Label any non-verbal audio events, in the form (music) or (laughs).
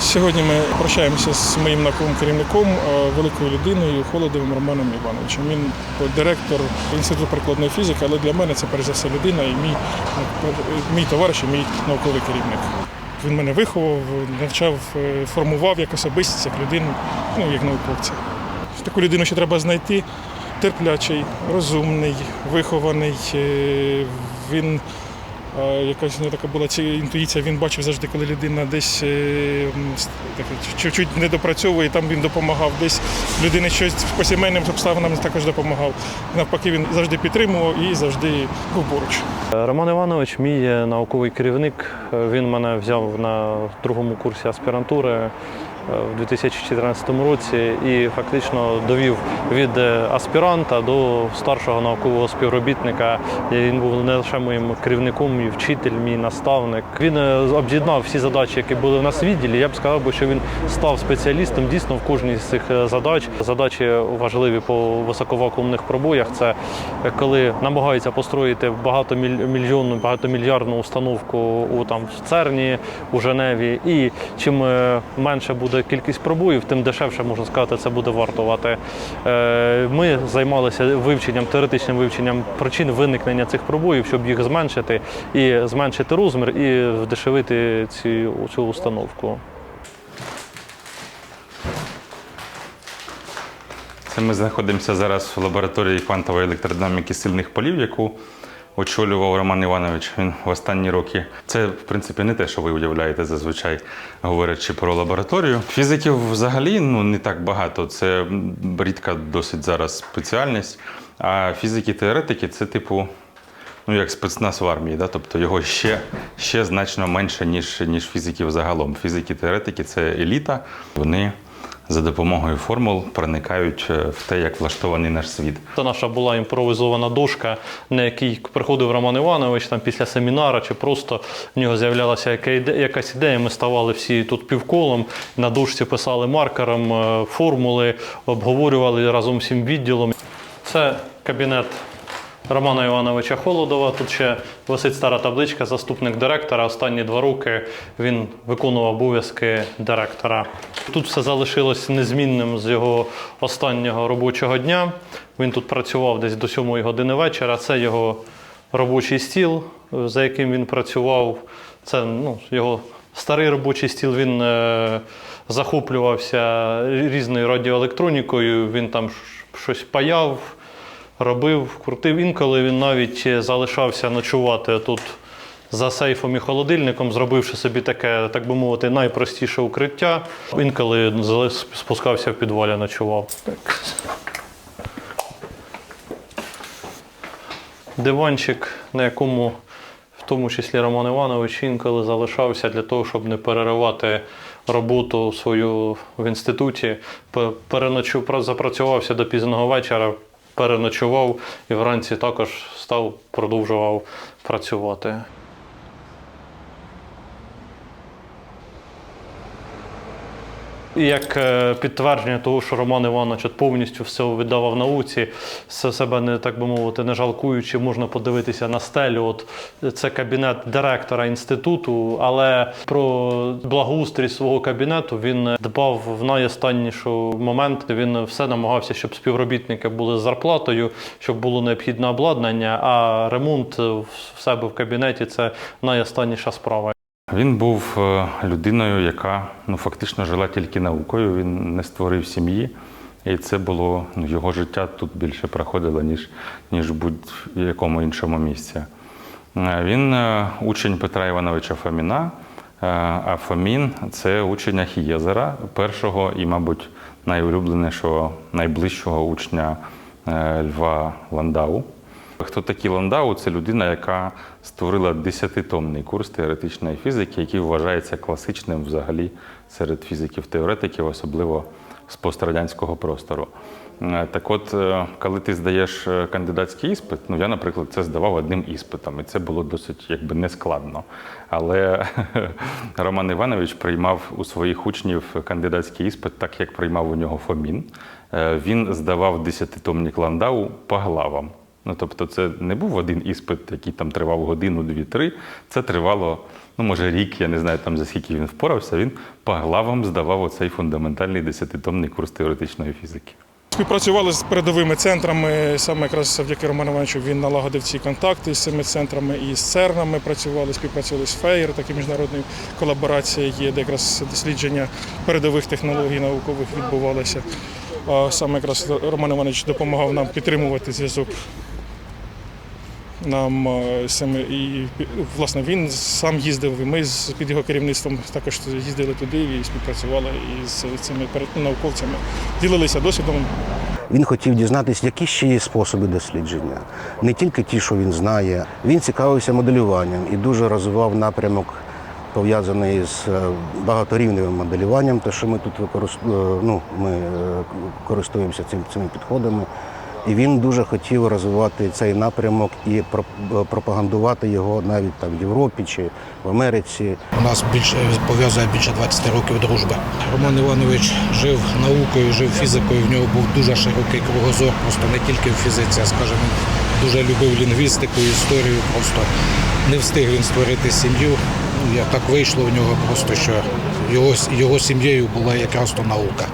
Сьогодні ми прощаємося з моїм науковим керівником, е, великою людиною Холодовим Романом Івановичем. Він директор інституту прикладної фізики, але для мене це перш за все людина і мій, е, мій товариш, і мій науковий керівник. Він мене виховав, навчав, е, формував як особистість, як людину, ну як науковця. Таку людину ще треба знайти. Терплячий, розумний, вихований. Він якась у нього така була ця інтуїція. Він бачив завжди, коли людина десь е, так, чуть-чуть не допрацьовує, там він допомагав. Десь людини щось по сімейним обставинам також допомагав. Навпаки, він завжди підтримував і завжди був поруч. Роман Іванович, мій е, науковий керівник. Е, Він мене взяв на другому курсі аспірантури в 2014 році і фактично довів від е, аспіранта до старшого наукового співробітника. Він був не лише моїм керівником, мій вчитель, мій наставник. Він е, об'єднав всі задачі, які були в нас відділі. Я б сказав, що він став спеціалістом дійсно в кожній з цих е, задач. Задачі важливі по високовакуумних пробоях. Це коли намагаються построїти багатомільйонну, багатомільярдну установку у там в ЦЕРНі, у Женеві. І чим менше буде кількість пробоїв, тим дешевше можна сказати, це буде вартувати. Е, Ми займалися вивченням, теоретичним вивченням причин виникнення цих пробоїв, щоб їх зменшити і зменшити розмір, і вдешевити цю, цю установку. Це ми знаходимося зараз в лабораторії квантової електродинаміки сильних полів, яку очолював Роман Іванович. Він в останні роки. Це, в принципі, не те, що ви уявляєте зазвичай, говорячи про лабораторію. Фізиків взагалі ну, не так багато. Це рідка досить зараз спеціальність. А фізики-теоретики це типу. Ну, як спецназ в армії, да? тобто його ще, ще значно менше, ніж, ніж фізиків загалом. Фізики-теоретики це еліта. Вони за допомогою формул проникають е, в те, як влаштований наш світ. Це наша була імпровізована дошка, на якій приходив Роман Іванович там після семінара, чи просто в нього з'являлася якась ідея. Ми ставали всі тут півколом, на дошці писали маркером е, формули, обговорювали разом всім відділом. Це кабінет Романа Івановича Холодова. Тут ще висить стара табличка, заступник директора. Останні два роки він виконував обов'язки директора. Тут все залишилось незмінним з його останнього робочого дня. Він тут працював десь до 7 години вечора. Це його робочий стіл, за яким він працював. Це ну, його старий робочий стіл. Він е, захоплювався різною радіоелектронікою. Він там щось паяв робив, крутив. Інколи він навіть залишався ночувати тут за сейфом і холодильником, зробивши собі таке, так би мовити, найпростіше укриття. Інколи спускався в підвалі, ночував. Так. Диванчик, на якому в тому числі Роман Іванович інколи залишався для того, щоб не переривати роботу свою в інституті. Переночу запрацювався до пізного вечора, переночував і вранці також став, продовжував працювати. Як е, підтвердження того, що Роман Іванович от повністю все віддавав науці, с- себе не так би мовити, не жалкуючи, можна подивитися на стелю. От це кабінет директора інституту, але про благоустрій свого кабінету він дбав в найостанніший момент. Він все намагався, щоб співробітники були з зарплатою, щоб було необхідне обладнання. А ремонт в себе в кабінеті це найостанніша справа. Він був е, людиною, яка ну, фактично жила тільки наукою. Він не створив сім'ї. І це було ну, його життя тут більше проходило, ніж, ніж будь-якому іншому місці. Е, Він е, учень Петра Івановича Фоміна, а Фомін це учень Ахієзера, першого і, мабуть, найулюбленішого, найближчого учня Льва Ландау. Хто такий Ландау? Це людина, яка створила десятитомний курс теоретичної фізики, який вважається класичним взагалі серед фізиків-теоретиків, особливо з пострадянського простору. Е, Так от, е, коли ти здаєш е, кандидатський іспит, ну я, наприклад, це здавав одним іспитом, і це було досить якби нескладно. Але (laughs) Роман Іванович приймав у своїх учнів кандидатський іспит, так як приймав у нього Фомін. Він здавав десятитомник Ландау по главам. Ну тобто, це не був один іспит, який там тривав годину, дві-три. Це тривало, ну може, рік, я не знаю там за скільки він впорався. Він по главам здавав оцей фундаментальний десятитомний курс теоретичної фізики. Співпрацювали з передовими центрами. Саме якраз завдяки Роману Івановичу він налагодив ці контакти з цими центрами і з ЦЕРНами працювали, співпрацювали з ФЕЙР, такі міжнародні колаборації є, де якраз дослідження передових технологій наукових відбувалося. Саме якраз Роман Іванович допомагав нам підтримувати зв'язок. Нам е, і власне він сам їздив. і Ми з під його керівництвом також їздили туди і співпрацювали із цими науковцями, ділилися досвідом. Він хотів дізнатися, які ще є способи дослідження, не тільки ті, що він знає. Він цікавився моделюванням і дуже розвивав напрямок, пов'язаний з е, багаторівневим моделюванням, те, що ми тут використовуємо, ну, ми е, користуємося цим, цими підходами. І він дуже хотів розвивати цей напрямок і пропагандувати його навіть там в Європі чи в Америці. У нас більше пов'язує більше 20 років дружби. Роман Іванович жив наукою, жив фізикою. В нього був дуже широкий кругозор, просто не тільки в фізиці, а скажімо, дуже любив лінгвістику, історію. Просто не встиг він створити сім'ю. Ну, як так вийшло в нього просто, що його, його сім'єю була якраз то наука.